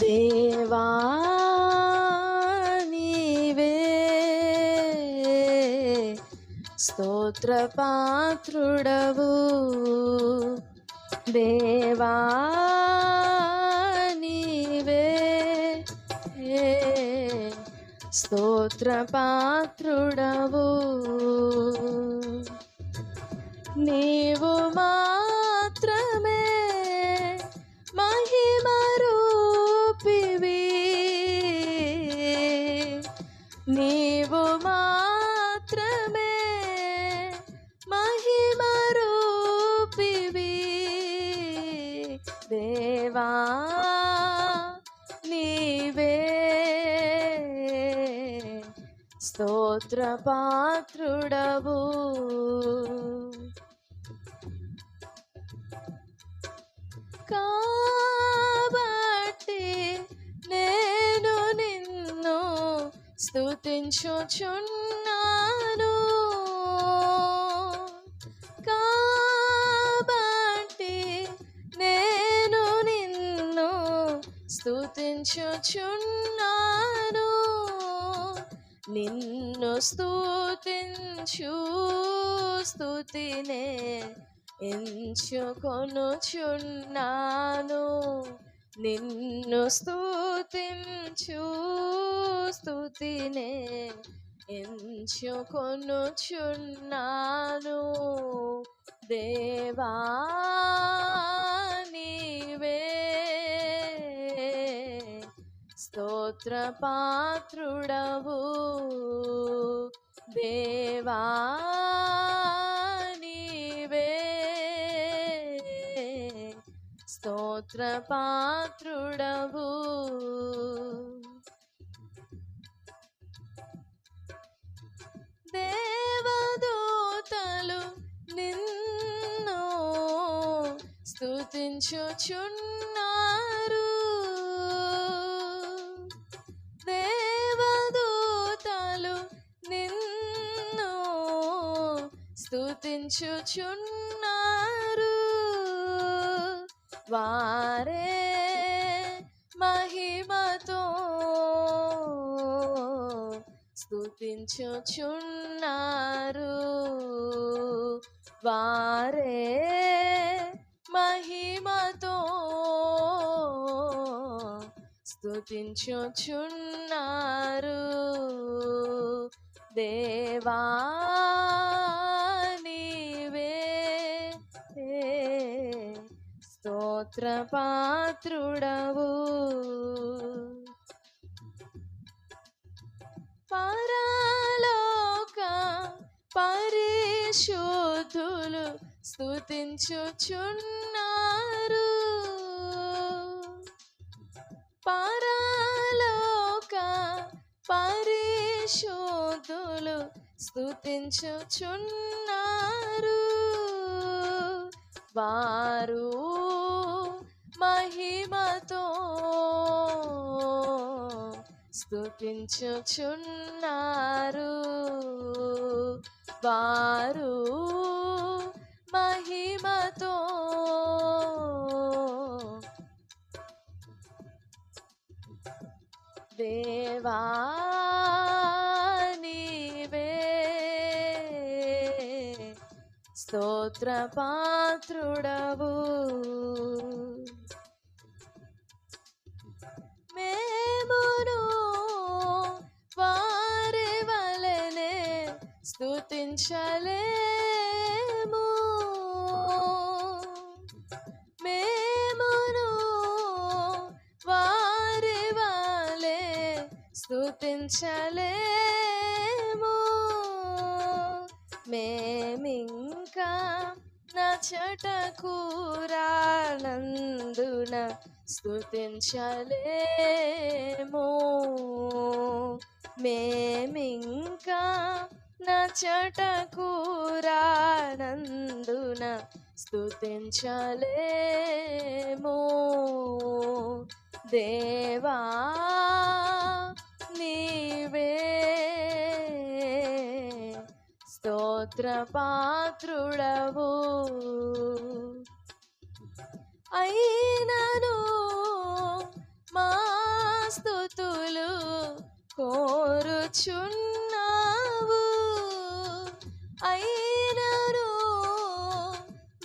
దేవా నీవే. స్తోత్ర పాత్రుడవు. దేవా నీవే. స్తోత్ర పాత్రుడవు. నీవు స్తోత్ర పాత్రుడవు కాబట్టి నేను నిన్ను స్తుతించుచున్నాను. కాబట్టి నేను నిన్ను స్తుతించుచున్నాను. నిన్ను స్థుతించు స్థుతినే ఎంచుకొనుచున్నాను. నిన్ను స్థుతించు స్థుతినే ఎంచుకొనుచున్నాను. దేవా స్తోత్ర పాత్రుడవు దేవా నీవే స్తోత్ర పాత్రుడవు దేవదూతలు నిన్ను స్తుతించుచున్నారు. స్తుతించుచున్నారు వారే మహిమతో స్తుతించుచున్నారు. వారే మహిమతో స్తుతించుచున్నారు. దేవా స్తోత్ర పాత్రుడవు పరలోక పరిశుద్ధులు స్తుతించుచున్నారు. పరాలోక పరిశుద్ధులు స్తుతించుచున్నారు. వారు మహిమతో స్తుతించుచున్నారు. వారు మహిమతో దేవా స్తోత్ర పాత్రుడవు మేమును వారి వలనే స్తుతించలేము. మేమును వారి వలే స్తుతించలేము. మేమింగ్ చటకూరానందున కూరానందున మేమింకా నచట కూరానందున స్తుతించలేము. దేవా స్తోత్రపాత్రుడవు అయినను మాస్తుతులు కోరుచున్నావు. అయినను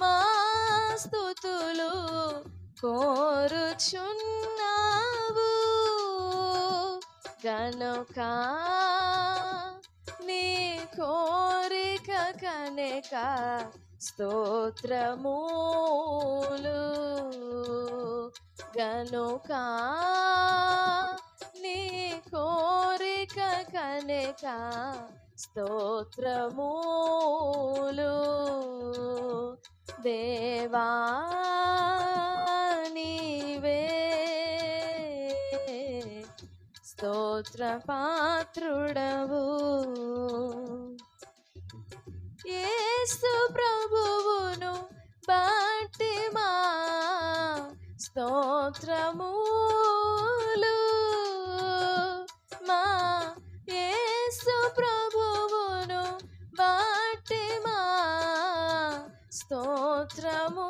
మాస్తుతులు కోరుచున్నావు. గనుకా నీ కోరిక కనక స్తోత్రములు గనుక నీ కోరిక కనక స్తోత్రములు దేవా స్తోత్ర పాత్రుడవు. యేసు ప్రభువును బట్టి మా స్తోత్రములు. మా యేసు ప్రభువును బట్టి మా స్తోత్రములు.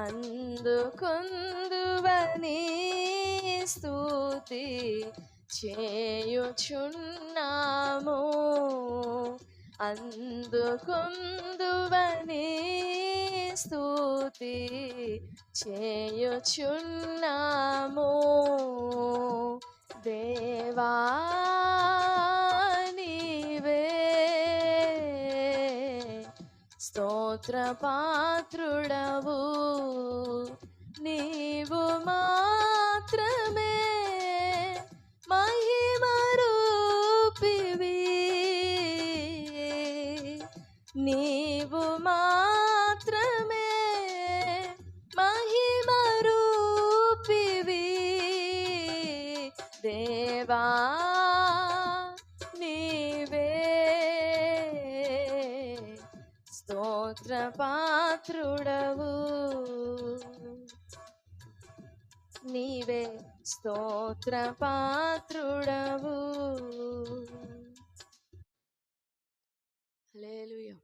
అందుకుందువని స్థుతి చేయుచున్నాము. అందుకుందువని స్థుతి చేయుచున్నాము. దేవా నీవే స్తోత్ర పాత్రుడవు దేవా నీవే. స్తోత్ర పాత్రుడవు నీవే స్తోత్ర పాత్రుడవు హల్లెలూయా.